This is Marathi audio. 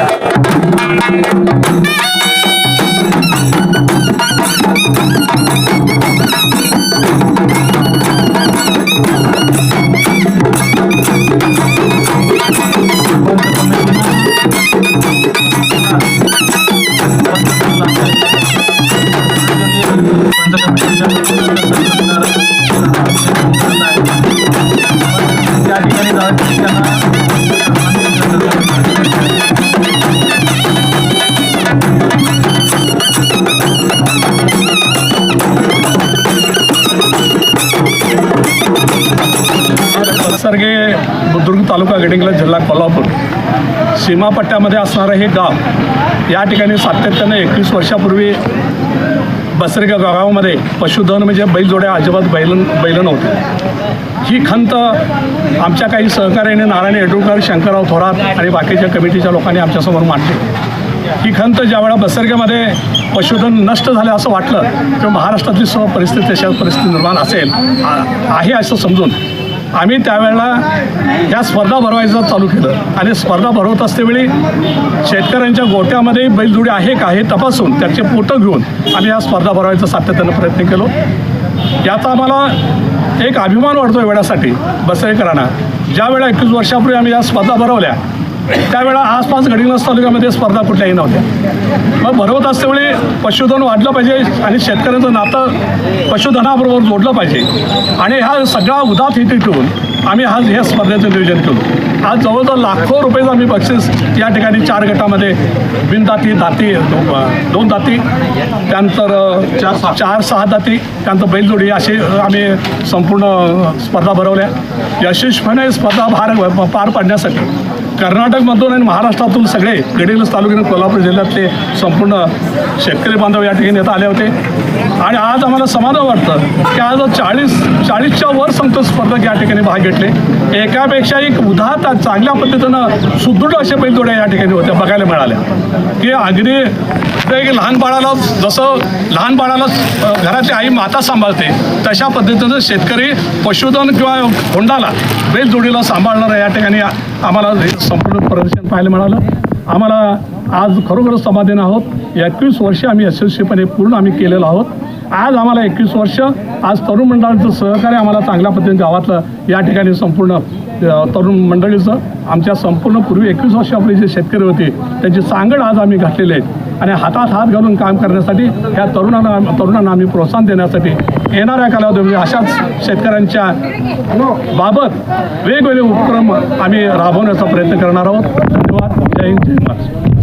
Gracias. सरगे बुद्रुक तालुका गडिंगला जिल्हा कोल्हापूर. सीमापट्ट्यामध्ये असणारं हे गाव या ठिकाणी सातत्यानं एकवीस वर्षापूर्वी बसरगा गावामध्ये पशुधन म्हणजे बैलजोड्या अजिबात बैल बैल नव्हते ही खंत आमच्या काही सहकार्याने नारायण येडुळकर शंकरराव थोरात आणि बाकीच्या कमिटीच्या लोकांनी आमच्यासमोर मांडली. ही खंत ज्यावेळा बसरग्यामध्ये पशुधन नष्ट झालं असं वाटलं किंवा महाराष्ट्रातली सर्व परिस्थिती तशा परिस्थिती निर्माण असेल आहे असं समजून आम्ही त्यावेळेला या स्पर्धा भरवायचं चालू केलं. आणि स्पर्धा भरवत असतेवेळी शेतकऱ्यांच्या गोट्यामध्ये बैलजोडी आहे का हे तपासून त्याचे फोटो घेऊन आम्ही या स्पर्धा भरवायचा सातत्यानं प्रयत्न केलो. याचा आम्हाला एक अभिमान वाटतो वेळासाठी बसरेकरांना ज्या वेळा एकवीस वर्षापूर्वी आम्ही या स्पर्धा भरवल्या त्यावेळा आसपास गडिंग्लज तालुक्यामध्ये स्पर्धा कुठल्याही नव्हत्या मग भरवत असतेवेळी पशुधन वाढलं पाहिजे आणि शेतकऱ्यांचं नातं पशुधनाबरोबर जोडलं पाहिजे. आणि हा सगळा उदात इथे ठेवून आम्ही आज ह्या स्पर्धेचं नियोजन केलं. आज जवळजवळ लाखो रुपयेचं आम्ही बक्षीस या ठिकाणी चार गटामध्ये बिनदाती दाती दोन दाती त्यानंतर चार चार सहा दाती त्यानंतर बैलजोडी असे आम्ही संपूर्ण स्पर्धा भरवल्या. यशस्वीपणे स्पर्धा भार पार पाडण्यासाठी कर्नाटकमधून आणि महाराष्ट्रातून सगळे गडिंग्लज तालुक्यात कोल्हापूर जिल्ह्यातले संपूर्ण शेतकरी बांधव या ठिकाणी येता आले होते. आणि आज आम्हाला समाधान वाटतं की आज चाळीस चाळीसच्या वर संतोष स्पर्धक या ठिकाणी भाग घेतले. एकापेक्षा एक उदात चांगल्या पद्धतीनं सुदृढ अशा बैलजोड्या या ठिकाणी होत्या बघायला मिळाल्या. की अगदी एक लहान बाळाला जसं लहान बाळाला घरातली आई माता सांभाळते तशा पद्धतीनं शेतकरी पशुधन किंवा होंडाला बैलजोडीला सांभाळणारं या ठिकाणी आम्हाला हे संपूर्ण प्रदर्शन पाहायला मिळालं. आम्हाला आज खरोखरच समाधान आहोत. एकवीस वर्ष आम्ही यशस्वीपणे पूर्ण आम्ही केलेलो आहोत. आज आम्हाला एकवीस वर्ष आज तरुण मंडळाचं सहकार्य आम्हाला चांगल्या पद्धतीने गावातलं या ठिकाणी संपूर्ण तरुण मंडळीचं आमच्या संपूर्ण पूर्वी एकवीस वर्षापूर्वी जे शेतकरी होते त्यांची सांगड आज आम्ही घातलेले आहेत. आणि हातात हात घालून काम करण्यासाठी ह्या तरुणांना तरुणांना आम्ही प्रोत्साहन देण्यासाठी येणाऱ्या कालावधीमध्ये अशाच शेतकऱ्यांच्या बाबत वेगवेगळे उपक्रम आम्ही राबवण्याचा प्रयत्न करणार आहोत. धन्यवाद. जय हिंद. जय महाराष्ट्र.